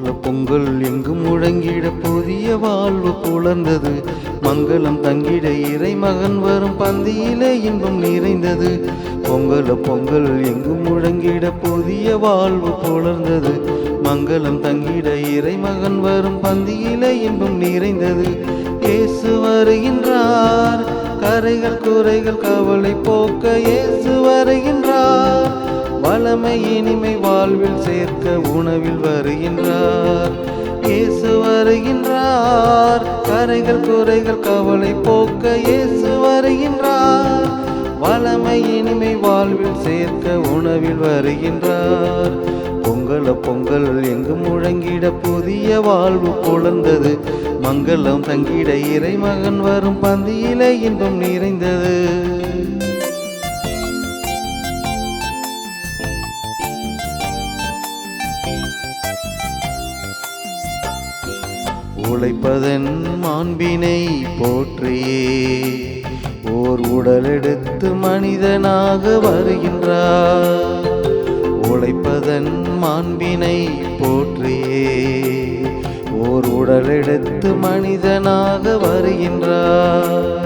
பொங்கல் எங்கும் முழங்கிட புதிய வாழ்வு புலர்ந்தது. மங்களம் தங்கிட இறைமகன் வரும் பந்தியிலே இன்பம் நிறைந்தது. பொங்கல பொங்கல் எங்கும் முழங்கிட புதிய வாழ்வு புலர்ந்தது. மங்களம் தங்கிட இறைமகன் வரும் பந்தியிலே இன்பம் நிறைந்தது. இயேசு வருகின்றார். கரைகள் குறைகள் கவலை போக்க இயேசு வருகின்றார். வளமை இனிமை வாழ்வில் சேர்க்க உணவில் வருகின்றார். இயேசு வருகின்றார். கரைகள் குறைகள் கவலை போக்க இயேசு வருகின்றார். வளமை இனிமை வாழ்வில் சேர்க்க உணவில் வருகின்றார். பொங்கல பொங்கல் எங்கும் முழங்கிட புதிய வாழ்வு புலர்ந்தது. மங்களம் தங்கிட இறைமகன் வரும் பந்தியிலே இன்பம் நிறைந்தது. உழைப்பதன் மாண்பினை போற்றியே. ஓர் உடலெடுத்து மனிதனாக வருகின்றார். உழைப்பதன் மாண்பினை போற்றியே. ஓர் உடலெடுத்து மனிதனாக வருகின்றார்.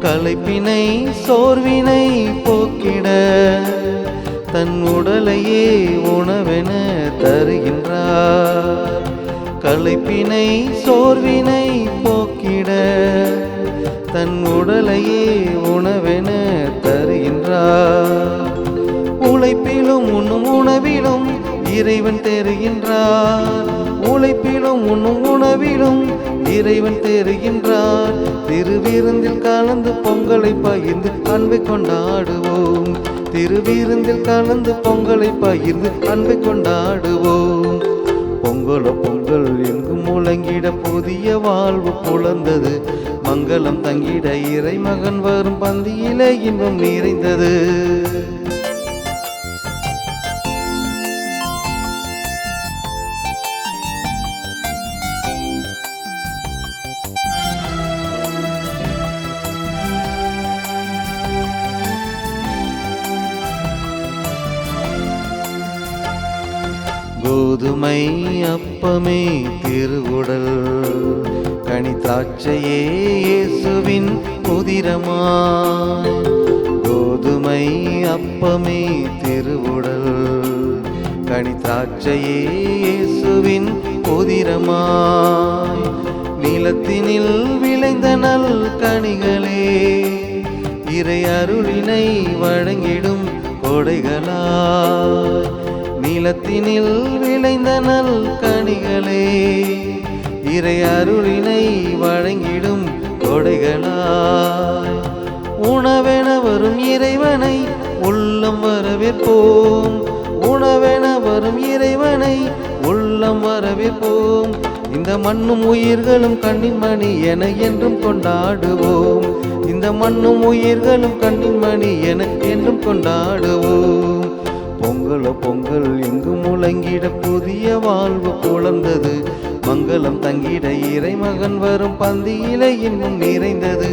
களைப்பினை சோர்வினை போக்கிட தன் உடலையே உணவென தருகின்றார். களைப்பினை சோர்வினை போக்கிட தன் உடலையே உணவென தருகின்றார். உழைப்பிலும் உண்ணும் உணவிலும் இறைவன் தேறுகின்றார். உழைப்பிலும் உண்ணும் உணவிலும் இறைவன் தேறுகின்றார். திருவிருந்தில் கலந்து பொங்கலை பகிர்ந்து அன்பை கொண்டாடுவோம். திருவிருந்தில் கலந்து பொங்கலை பகிர்ந்து அன்பை கொண்டாடுவோம். பொங்கல பொங்கல் எங்கும் முழங்கிட புதிய வாழ்வு புலர்ந்தது. மங்களம் தங்கிட இறைமகன் வரும் பந்தியிலே இன்பம் நிறைந்தது. கோதுமை அப்பமே திருவுடல். கனி திராட்சையே இயேசுவின் கோதுமை அப்பமே திருவுடல். கனி திராட்சையே இயேசுவின் உதிரமாய் நிலத்தினில் விளைந்த நல் கனிகளே. இறை அருளினை வழங்கிடும் கொடைகளாய். நிலத்தினில் விளைந்த நல் கனிகளே இறை அருளினை வழங்கிடும் கொடைகளாய். உணவென வரும் இறைவனை உள்ளம் வரவேற்போம். உணவென வரும் இறைவனை உள்ளம் வரவேற்போம். இந்த மண்ணும் உயிர்களும் கண்ணின் மணி என என்றும் கொண்டாடுவோம். இந்த மண்ணும் உயிர்களும் கண்ணின் மணி என என்றும் கொண்டாடுவோம். பொங்கல பொங்கல் எங்கும் முழங்கிட புதிய வாழ்வு புலர்ந்தது. மங்களம் தங்கிட இறைமகன் வரும் பந்தியிலே இன்னும் நிறைந்தது.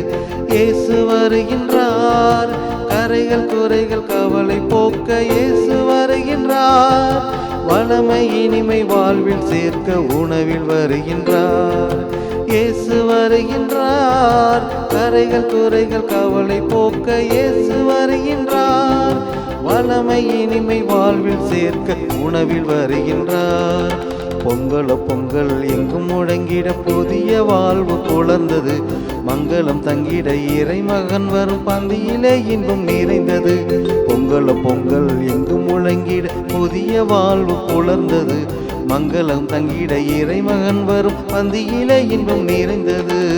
இயேசு வருகின்றார் கரைகள் குறைகள் கவலை போக்க இயேசு வருகின்றார். வளமை இனிமை வாழ்வில் சேர்க்க உணவில் வருகின்றார். இயேசு வருகின்றார் கரைகள் குறைகள் கவலை போக்க இயேசு வருகின்றார். வளமை இனிமை வாழ்வில் சேர்க்க உணவில் வருகின்றார். பொங்கல பொங்கல் எங்கும் முழங்கிட புதிய வாழ்வு புலர்ந்தது. மங்களம் தங்கிட இறைமகன் வரும் பந்தியிலே இன்பம் நிறைந்தது. பொங்கல பொங்கல் எங்கும் முழங்கிட புதிய வாழ்வு புலர்ந்தது. மங்களம் தங்கிட இறைமகன் வரும் பந்தியிலே இன்பம் நிறைந்தது.